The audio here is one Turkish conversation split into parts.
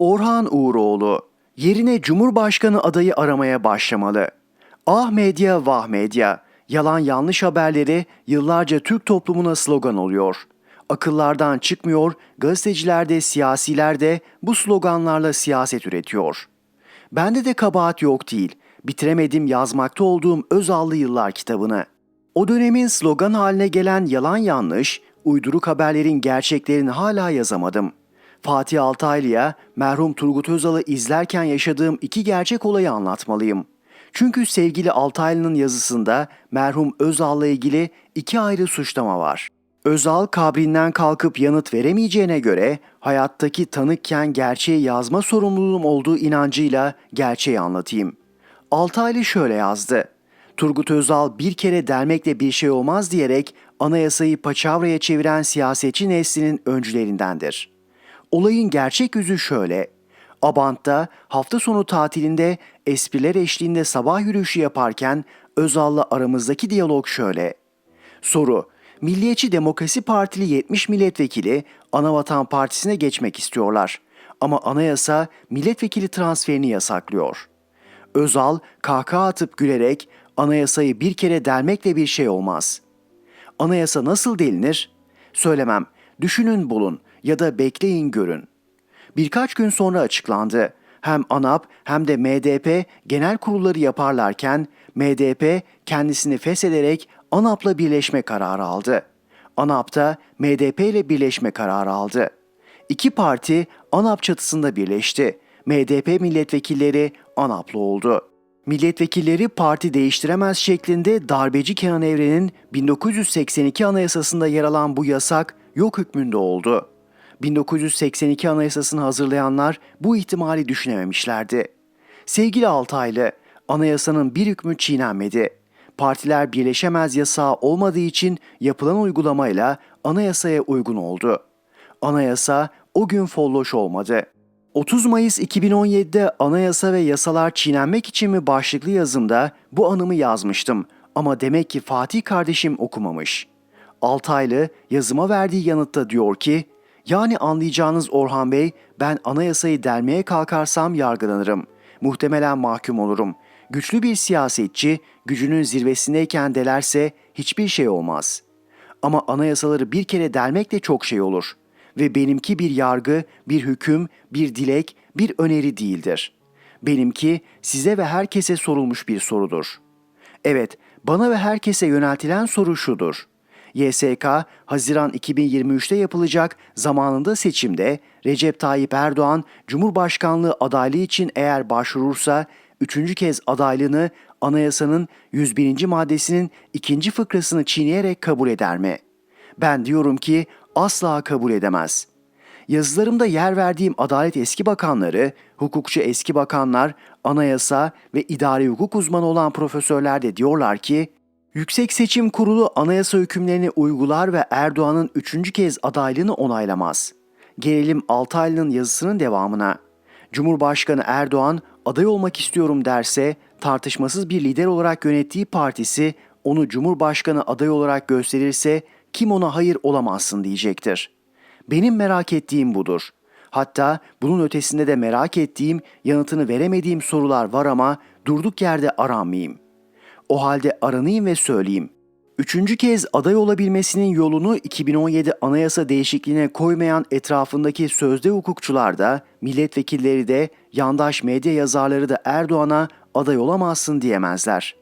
Orhan Uğuroğlu yerine Cumhurbaşkanı adayı aramaya başlamalı. Ah medya vah medya. Yalan yanlış haberleri yıllarca Türk toplumuna slogan oluyor. Akıllardan çıkmıyor, gazeteciler de siyasiler de bu sloganlarla siyaset üretiyor. Bende de kabahat yok değil. Bitiremedim yazmakta olduğum Özallı Yıllar kitabını. O dönemin slogan haline gelen yalan yanlış, uyduruk haberlerin gerçeklerini hala yazamadım. Fatih Altaylı'ya merhum Turgut Özal'ı izlerken yaşadığım iki gerçek olayı anlatmalıyım. Çünkü sevgili Altaylı'nın yazısında merhum Özal'la ilgili iki ayrı suçlama var. Özal kabrinden kalkıp yanıt veremeyeceğine göre hayattaki tanıkken gerçeği yazma sorumluluğum olduğu inancıyla gerçeği anlatayım. Altaylı şöyle yazdı. Turgut Özal bir kere dermekle bir şey olmaz diyerek anayasayı paçavraya çeviren siyasetçi neslinin öncülerindendir. Olayın gerçek yüzü şöyle. Abant'ta hafta sonu tatilinde espriler eşliğinde sabah yürüyüşü yaparken Özal'la aramızdaki diyalog şöyle. Soru. Milliyetçi Demokrasi Partili 70 milletvekili Anavatan Partisi'ne geçmek istiyorlar. Ama anayasa milletvekili transferini yasaklıyor. Özal kahkaha atıp gülerek anayasayı bir kere delmekle bir şey olmaz. Anayasa nasıl delinir? Söylemem. Düşünün bulun ya da bekleyin görün. Birkaç gün sonra açıklandı. Hem ANAP hem de MDP genel kurulları yaparlarken MDP kendisini feshederek ANAP'la birleşme kararı aldı. ANAP da MDP ile birleşme kararı aldı. İki parti ANAP çatısında birleşti. MDP milletvekilleri ANAP'lı oldu. Milletvekilleri parti değiştiremez şeklinde darbeci Kenan Evren'in 1982 anayasasında yer alan bu yasak yok hükmünde oldu. 1982 anayasasını hazırlayanlar bu ihtimali düşünememişlerdi. Sevgili Altaylı, anayasanın bir hükmü çiğnenmedi. Partiler birleşemez yasağı olmadığı için yapılan uygulamayla anayasaya uygun oldu. Anayasa o gün folloş olmadı. 30 Mayıs 2017'de anayasa ve yasalar çiğnenmek için mi başlıklı yazımda bu anımı yazmıştım ama demek ki Fatih kardeşim okumamış. Altaylı yazıma verdiği yanıtta diyor ki, yani anlayacağınız Orhan Bey, ben anayasayı delmeye kalkarsam yargılanırım. Muhtemelen mahkum olurum. Güçlü bir siyasetçi gücünün zirvesindeyken delerse hiçbir şey olmaz. Ama anayasaları bir kere delmek de çok şey olur. Ve benimki bir yargı, bir hüküm, bir dilek, bir öneri değildir. Benimki size ve herkese sorulmuş bir sorudur. Evet, bana ve herkese yöneltilen soru şudur. YSK, Haziran 2023'te yapılacak zamanında seçimde Recep Tayyip Erdoğan Cumhurbaşkanlığı adaylığı için eğer başvurursa üçüncü kez adaylığını anayasanın 101. maddesinin ikinci fıkrasını çiğneyerek kabul eder mi? Ben diyorum ki asla kabul edemez. Yazılarımda yer verdiğim adalet eski bakanları, hukukçu eski bakanlar, anayasa ve idari hukuk uzmanı olan profesörler de diyorlar ki, Yüksek Seçim Kurulu anayasa hükümlerini uygular ve Erdoğan'ın üçüncü kez adaylığını onaylamaz. Gelelim Altaylı'nın yazısının devamına. Cumhurbaşkanı Erdoğan aday olmak istiyorum derse tartışmasız bir lider olarak yönettiği partisi onu Cumhurbaşkanı adayı olarak gösterirse kim ona hayır olamazsın diyecektir. Benim merak ettiğim budur. Hatta bunun ötesinde de merak ettiğim, yanıtını veremediğim sorular var ama durduk yerde aranmayayım. O halde aranayım ve söyleyeyim. Üçüncü kez aday olabilmesinin yolunu 2017 anayasa değişikliğine koymayan etrafındaki sözde hukukçular da, milletvekilleri de, yandaş medya yazarları da Erdoğan'a aday olamazsın diyemezler.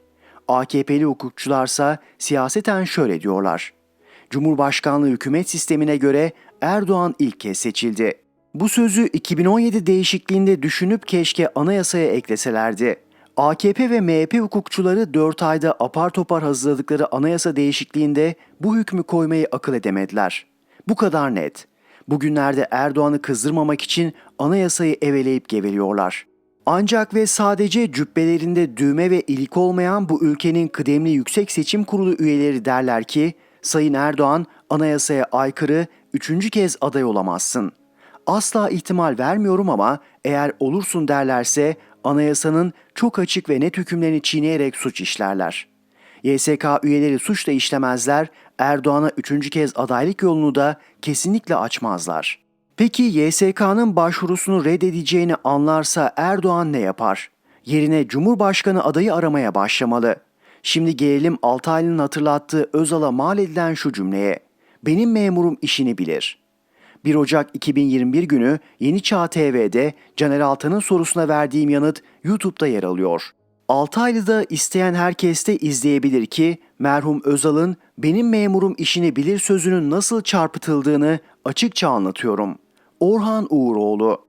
AKP'li hukukçularsa siyaseten şöyle diyorlar. Cumhurbaşkanlığı hükümet sistemine göre Erdoğan ilk kez seçildi. Bu sözü 2017 değişikliğinde düşünüp keşke anayasaya ekleselerdi. AKP ve MHP hukukçuları 4 ayda apar topar hazırladıkları anayasa değişikliğinde bu hükmü koymayı akıl edemediler. Bu kadar net. Bugünlerde Erdoğan'ı kızdırmamak için anayasayı eveleyip geveliyorlar. Ancak ve sadece cübbelerinde düğme ve ilik olmayan bu ülkenin kıdemli Yüksek Seçim Kurulu üyeleri derler ki, Sayın Erdoğan anayasaya aykırı üçüncü kez aday olamazsın. Asla ihtimal vermiyorum ama eğer olursun derlerse anayasanın çok açık ve net hükümlerini çiğneyerek suç işlerler. YSK üyeleri suç da işlemezler, Erdoğan'a üçüncü kez adaylık yolunu da kesinlikle açmazlar. Peki YSK'nın başvurusunu reddedeceğini anlarsa Erdoğan ne yapar? Yerine Cumhurbaşkanı adayı aramaya başlamalı. Şimdi gelelim Altaylı'nın hatırlattığı Özal'a mal edilen şu cümleye. Benim memurum işini bilir. 1 Ocak 2021 günü Yeni Çağ TV'de Caner Altan'ın sorusuna verdiğim yanıt YouTube'da yer alıyor. Altaylı'da isteyen herkes de izleyebilir ki merhum Özal'ın benim memurum işini bilir sözünün nasıl çarpıtıldığını açıkça anlatıyorum. Orhan Uğuroğlu